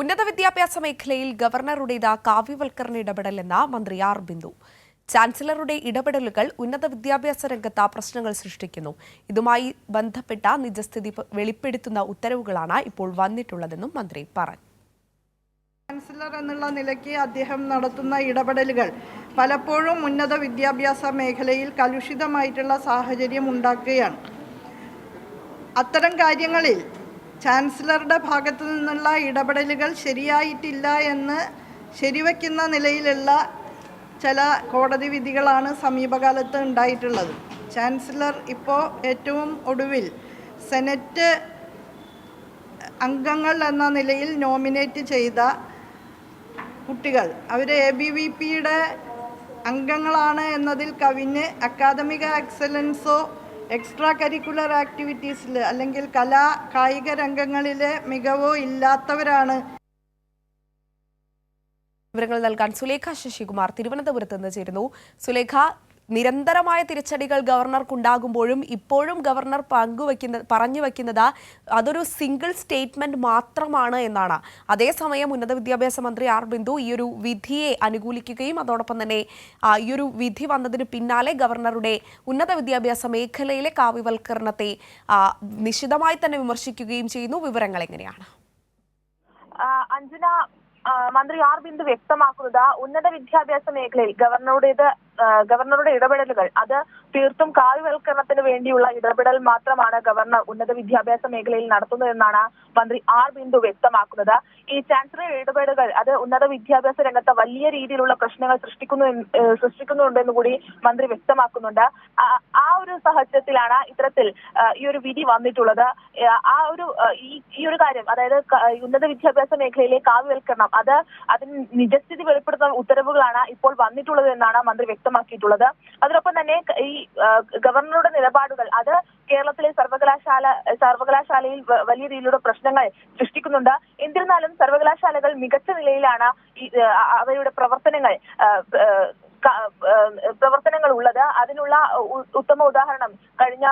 ഉന്നത വിദ്യാഭ്യാസ മേഖലയിൽ ഗവർണറുടേത് കാവ്യവൽക്കരണ ഇടപെടലെന്ന മന്ത്രി ആർ ബിന്ദു ചാൻസലറുടെ ഇടപെടലുകൾ ഉന്നത വിദ്യാഭ്യാസ രംഗത്ത് പ്രശ്നങ്ങൾ സൃഷ്ടിക്കുന്നു. ഇതുമായി ബന്ധപ്പെട്ട നിജസ്ഥിതി വെളിപ്പെടുത്തുന്ന ഉത്തരവുകളാണ് ഇപ്പോൾ വന്നിട്ടുള്ളതെന്നും മന്ത്രി പറഞ്ഞു. ചാൻസലർ എന്നുള്ള നിലയ്ക്ക് അദ്ദേഹം നടത്തുന്ന ഇടപെടലുകൾ പലപ്പോഴും ഉന്നത വിദ്യാഭ്യാസ മേഖലയിൽ കലുഷിതമായിട്ടുള്ള സാഹചര്യം ഉണ്ടാക്കുകയാണ്. അത്തരം കാര്യങ്ങളിൽ ചാൻസലറുടെ ഭാഗത്തു നിന്നുള്ള ഇടപെടലുകൾ ശരിയായിട്ടില്ല എന്ന് ശരിവയ്ക്കുന്ന നിലയിലുള്ള ചില കോടതി വിധികളാണ് സമീപകാലത്ത് ഉണ്ടായിട്ടുള്ളത്. ചാൻസലർ ഇപ്പോൾ ഏറ്റവും ഒടുവിൽ സെനറ്റ് അംഗങ്ങൾ എന്ന നിലയിൽ നോമിനേറ്റ് ചെയ്ത കുട്ടികൾ. അവർ എ ബി വി പിയുടെ അംഗങ്ങളാണ് എന്നതിൽ കവിഞ്ഞ് അക്കാദമിക എക്സലൻസോ എക്സ്ട്രാ കരിക്കുലർ ആക്ടിവിറ്റീസിൽ അല്ലെങ്കിൽ കലാ കായിക രംഗങ്ങളിലെ മികവോ ഇല്ലാത്തവരാണ്. വിവരങ്ങൾ നൽകാൻ സുലേഖ ശശികുമാർ തിരുവനന്തപുരത്ത് നിന്ന് ചേരുന്നു. സുലേഖ നിരന്തരമായ തിരിച്ചടികൾ ഗവർണർക്കുണ്ടാകുമ്പോഴും ഇപ്പോഴും ഗവർണർ പങ്കുവയ്ക്കുന്ന പറഞ്ഞു വയ്ക്കുന്നത് അതൊരു സിംഗിൾ സ്റ്റേറ്റ്മെന്റ് മാത്രമാണ് എന്നാണ്. അതേസമയം ഉന്നത വിദ്യാഭ്യാസ മന്ത്രി ആർ ബിന്ദു ഈ ഒരു വിധിയെ അനുകൂലിക്കുകയും അതോടൊപ്പം തന്നെ ഈ ഒരു വിധി വന്നതിന് പിന്നാലെ ഗവർണറുടെ ഉന്നത വിദ്യാഭ്യാസ മേഖലയിലെ കാവ്യവൽക്കരണത്തെ നിശിതമായി തന്നെ വിമർശിക്കുകയും ചെയ്യുന്നു. വിവരങ്ങൾ എങ്ങനെയാണ്? അഞ്ജന മന്ത്രി ആർ ബിന്ദു വ്യക്തമാക്കുന്നത് ഉന്നത വിദ്യാഭ്യാസ മേഖലയിൽ ഗവർണറുടേത് ഗവർണറുടെ ഇടപെടലുകൾ അത് തീർത്തും കാവ്യവൽക്കരണത്തിന് വേണ്ടിയുള്ള ഇടപെടൽ മാത്രമാണ് ഗവർണർ ഉന്നത വിദ്യാഭ്യാസ മേഖലയിൽ നടത്തുന്നതെന്നാണ് മന്ത്രി ആർ ബിന്ദു വ്യക്തമാക്കുന്നത്. ഈ ചാൻസലർ ഇടപെടലുകൾ അത് ഉന്നത വിദ്യാഭ്യാസ രംഗത്ത് വലിയ രീതിയിലുള്ള പ്രശ്നങ്ങൾ സൃഷ്ടിക്കുന്നു സൃഷ്ടിക്കുന്നുണ്ടെന്ന് കൂടി മന്ത്രി വ്യക്തമാക്കുന്നുണ്ട്. ആ ഒരു സാഹചര്യത്തിലാണ് ഇത്തരത്തിൽ ഈ ഒരു വിധി വന്നിട്ടുള്ളത്. ആ ഒരു ഈ ഒരു കാര്യം അതായത് ഉന്നത വിദ്യാഭ്യാസ മേഖലയിലെ കാവ്യവൽക്കരണം അത് അതിന് നിജസ്ഥിതി വെളിപ്പെടുത്തുന്ന ഉത്തരവുകളാണ് ഇപ്പോൾ വന്നിട്ടുള്ളത് എന്നാണ് മന്ത്രി വ്യക്തമാക്കിയിട്ടുള്ളത്. അതിനൊപ്പം തന്നെ ഈ ഗവർണറുടെ നിലപാടുകൾ അത് കേരളത്തിലെ സർവകലാശാല സർവകലാശാലയിൽ വലിയ രീതിയിലുള്ള പ്രശ്നങ്ങൾ സൃഷ്ടിക്കുന്നുണ്ട്. എന്നിരുന്നാലും സർവകലാശാലകൾ മികച്ച നിലയിലാണ് അവരുടെ പ്രവർത്തനങ്ങൾ പ്രവർത്തനങ്ങൾ ഉള്ളത് അതിനുള്ള ഉത്തമ ഉദാഹരണം കഴിഞ്ഞ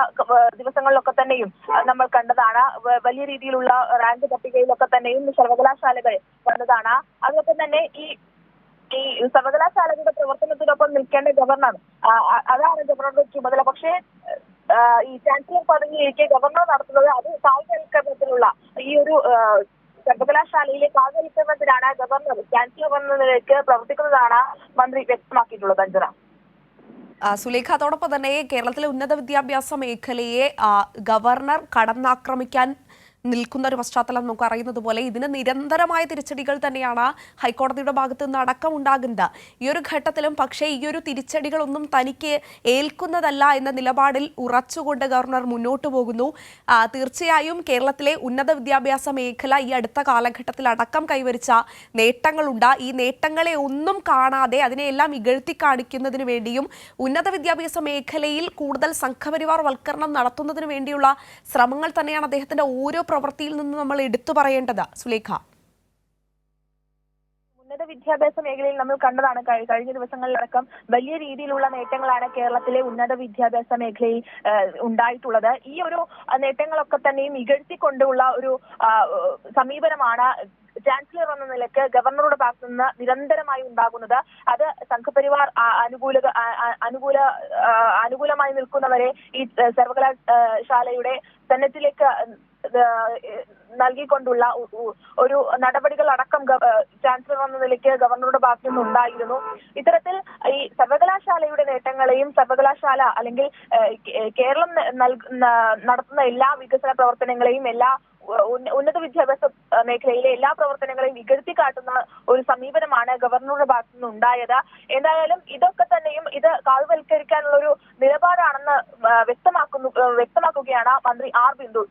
ദിവസങ്ങളിലൊക്കെ തന്നെയും നമ്മൾ കണ്ടതാണ്. വലിയ രീതിയിലുള്ള റാങ്ക് പട്ടികയിലൊക്കെ തന്നെയും സർവകലാശാലകൾ വന്നതാണ്. അതൊക്കെ തന്നെ ഈ ഈ സർവകലാശാലകളുടെ പ്രവർത്തനത്തിനൊപ്പം നിൽക്കേണ്ട ഗവർണർ അതാണ് ഗവർണറുടെ ചുമതല. പക്ഷേ ഈ ചാൻസലർ പദവിയിലേക്ക് ഗവർണർ നടത്തുന്നത് അത് കാവ്യവൽക്കരണത്തിനുള്ള ഈ ഒരു സർവകലാശാലയിലെ കാവ്യവൽക്കരണത്തിനാണ് ഗവർണർ ചാൻസലർ എന്ന നിലയ്ക്ക് പ്രവർത്തിക്കുന്നതാണ് മന്ത്രി വ്യക്തമാക്കിയിട്ടുള്ളത് ആ, സുലേഖ അതോടൊപ്പം തന്നെ കേരളത്തിലെ ഉന്നത വിദ്യാഭ്യാസ മേഖലയെ ഗവർണർ കടന്നാക്രമിക്കാൻ നിൽക്കുന്ന ഒരു പശ്ചാത്തലം നമുക്ക് അറിയുന്നത് പോലെ ഇതിന് നിരന്തരമായ തിരിച്ചടികൾ തന്നെയാണ് ഹൈക്കോടതിയുടെ ഭാഗത്ത് നിന്ന് അടക്കം ഉണ്ടാകുന്നത് ഈ ഒരു ഘട്ടത്തിലും പക്ഷേ ഈ ഒരു തിരിച്ചടികളൊന്നും തനിക്ക് ഏൽക്കുന്നതല്ല എന്ന നിലപാടിൽ ഉറച്ചുകൊണ്ട് ഗവർണർ മുന്നോട്ട് പോകുന്നു. തീർച്ചയായും കേരളത്തിലെ ഉന്നത വിദ്യാഭ്യാസ മേഖല ഈ അടുത്ത കാലഘട്ടത്തിൽ അടക്കം കൈവരിച്ച നേട്ടങ്ങളുണ്ട്. ഈ നേട്ടങ്ങളെ ഒന്നും കാണാതെ അതിനെയെല്ലാം ഇകഴ്ത്തി കാണിക്കുന്നതിന് വേണ്ടിയും ഉന്നത വിദ്യാഭ്യാസ മേഖലയിൽ കൂടുതൽ സംഘപരിവാർ വൽക്കരണം നടത്തുന്നതിന് വേണ്ടിയുള്ള ശ്രമങ്ങൾ തന്നെയാണ് അദ്ദേഹത്തിന്റെ ഓരോ പ്രവൃത്തിയിൽ നിന്ന് നമ്മൾ എടുത്തു പറയേണ്ടത് സുലേഖ? ഉന്നത വിദ്യാഭ്യാസ മേഖലയിൽ നമ്മൾ കണ്ടതാണ് കഴി- കഴിഞ്ഞ ദിവസങ്ങളിലടക്കം വലിയ രീതിയിലുള്ള നേട്ടങ്ങളാണ് കേരളത്തിലെ ഉന്നത വിദ്യാഭ്യാസ മേഖലയിൽ ഉണ്ടായിട്ടുള്ളത്. ഈ ഒരു നേട്ടങ്ങളൊക്കെ തന്നെയും ഇകഴ്ത്തിക്കൊണ്ടുള്ള ഒരു സമീപനമാണ് ചാൻസലർ എന്ന നിലയ്ക്ക് ഗവർണറുടെ ഭാഗത്തു നിന്ന് നിരന്തരമായി ഉണ്ടാകുന്നത്. അത് സംഘപരിവാർ അനുകൂല അനുകൂല അനുകൂലമായി നിൽക്കുന്നവരെ ഈ സർവകലാശാലയുടെ സെനറ്റിലേക്ക് നൽകിക്കൊണ്ടുള്ള ഒരു നടപടികൾ അടക്കം ചാൻസലർ എന്ന നിലയ്ക്ക് ഗവർണറുടെ ഭാഗത്തു നിന്ന് ഉണ്ടായിരുന്നു. ഇത്തരത്തിൽ ഈ സർവകലാശാലയുടെ നേട്ടങ്ങളെയും സർവകലാശാല അല്ലെങ്കിൽ കേരളം നടത്തുന്ന എല്ലാ വികസന പ്രവർത്തനങ്ങളെയും എല്ലാ ഉന്നത വിദ്യാഭ്യാസ മേഖലയിലെ എല്ലാ പ്രവർത്തനങ്ങളെയും വികഴ്ത്തി കാട്ടുന്ന ഒരു സമീപനമാണ് ഗവർണറുടെ ഭാഗത്തു നിന്ന് ഉണ്ടായത്. എന്തായാലും ഇതൊക്കെ തന്നെയും ഇത് കാതുവൽക്കരിക്കാനുള്ള ഒരു നിലപാടാണെന്ന് വ്യക്തമാക്കുന്നു വ്യക്തമാക്കുകയാണ് മന്ത്രി ആർ ബിന്ദു.